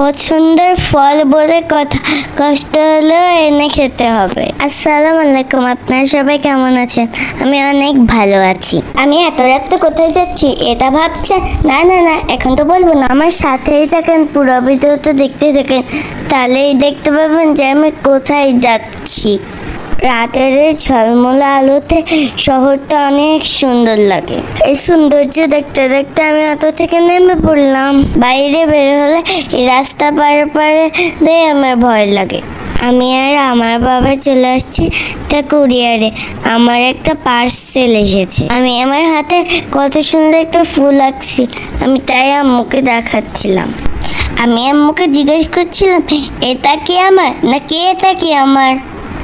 পছন্দের ফল বলে কথা, কষ্ট হলেও এনে খেতে হবে। আসসালাম আলাইকুম, আপনার সবাই কেমন আছেন? আমি অনেক ভালো আছি। আমি এত রাত্রে কোথায় যাচ্ছি? এটা ভাবছেন না না না, এখন তো বলব না। আমার সাথেই থাকেন, পুরো ভিডিওটা দেখতে থাকেন, তাহলেই দেখতে পাবেন যে আমি কোথায় যাচ্ছি। রাতের ঝলমলে আলোতে শহরটা অনেক সুন্দর লাগে। এই সৌন্দর্য দেখতে দেখতে আমি অটো থেকে নেমে পড়লাম। বাইরে বের হলে এই রাস্তা পারে পারে দিয়ে আমার ভয় লাগে। আমি আর আমার বাবা চলে আসছি একটা কুরিয়ারে। আমার একটা পার্সেল এসেছে। আমি আমার হাতে কত সুন্দর একটা ফুল আঁকছি। আমি তাই আম্মুকে দেখাচ্ছিলাম। আমি আম্মুকে জিজ্ঞেস করছিলাম, এটা কি আমার? না, কে এটা কি আমার?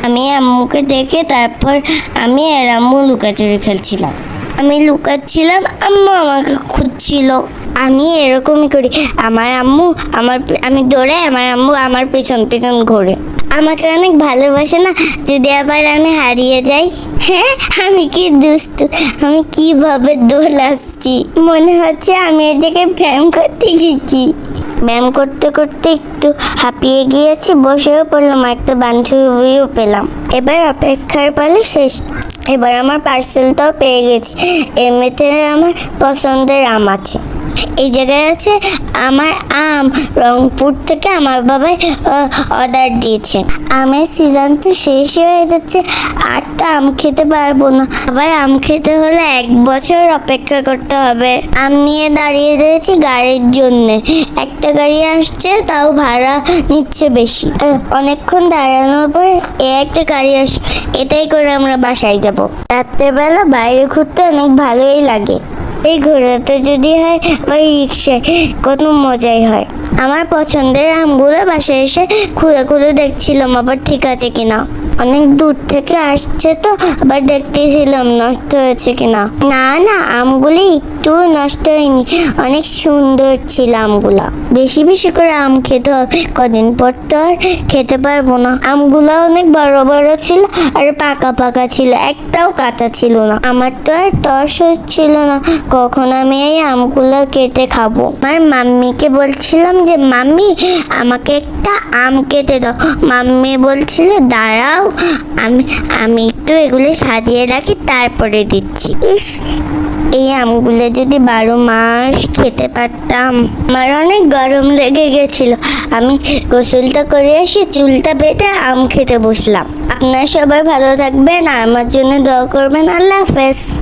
আমি আম্মুকে দেখে তারপর আমি আর আম্মু লুকাচুরি খেলছিলাম। আমি লুকাচ্ছিলাম, আম্মু আমাকে খুঁজছিল। আমি এরকমই করি, আমার আম্মু আমার আমি দৌড়ে আমার আম্মু আমার পেছন পেছন ঘোরে। আমাকে অনেক ভালোবাসে না, যদি আবার আমি হারিয়ে যাই। হ্যাঁ আমি কি দুস্তু আমি কীভাবে দোলাচ্ছি মনে হচ্ছে আমি জায়গায় ব্যায়াম করতে গেছি। ব্যায়াম করতে করতে একটু হাঁপিয়ে গিয়েছি, বসেও পড়লাম, আর একটা বান্ধবীও পেলাম। এবার অপেক্ষার পালে শেষ। এবার আমার পার্সেলটাও পেয়ে গেছি। এমনিতে আমার পছন্দের আম আছে। এই জায়গায় আছে আমার আম, রংপুর থেকে আমার বাবাই অর্ডার দিয়েছে। আমের সিজন তো শেষ হয়ে যাচ্ছে তো আম খেতে পারব না। আবার আম খেতে হলে এক বছর অপেক্ষা করতে হবে। আম নিয়ে দাঁড়িয়ে রয়েছি গাড়ির জন্য। একটা গাড়ি আসছে, তাও ভাড়া নিচ্ছে বেশি। অনেকক্ষণ দাঁড়ানোর পরে এ একটা গাড়ি আসছে। এটাই করে আমরা বাসায় যাব। রাত্রেবেলা বাইরে ঘুরতে অনেক ভালোই লাগে। এই ঘোরাতে যদি হয় বা রিক্সায় কত মজাই হয়। আমার পছন্দের আমগুলো বাসায় এসে খুলে খুলে দেখছিলাম, আবার ঠিক আছে কিনা। অনেক দূর থেকে আসছে তো, আবার দেখতেছিলাম নষ্ট হয়েছে কিনা। না না, আমগুলি একটু নষ্ট হয়নি। অনেক সুন্দর ছিল আমগুলা। বেশি বেশি করে আম খেতে হবে। কদিন পর তো আর খেতে পারব না। আমগুলো অনেক বড় বড় ছিল আর পাকা পাকা ছিল। একটাও কাঁচা ছিল না। আমার তো আর তর্স ছিল না। কখন আমি এই আমগুলো কেটে খাব? আমার মাম্মিকে বলছিলাম যে, মাম্মি, আমাকে একটা আম কেটে দাও। মাম্মি বলছিল, দাঁড়াও, আমি আমি একটু এগুলো সাজিয়ে রাখি, তারপরে দিচ্ছি। ইস, এই আমগুলো যদি বারো মাস খেতে পারতাম। আমার অনেক গরম লেগে গেছিল। আমি গোসলটা করে এসে চুলটা বেটে আম খেতে বসলাম। আপনার সবাই ভালো থাকবেন, আর আমার জন্য দোয়া করবেন। আল্লাহ হাফেজ।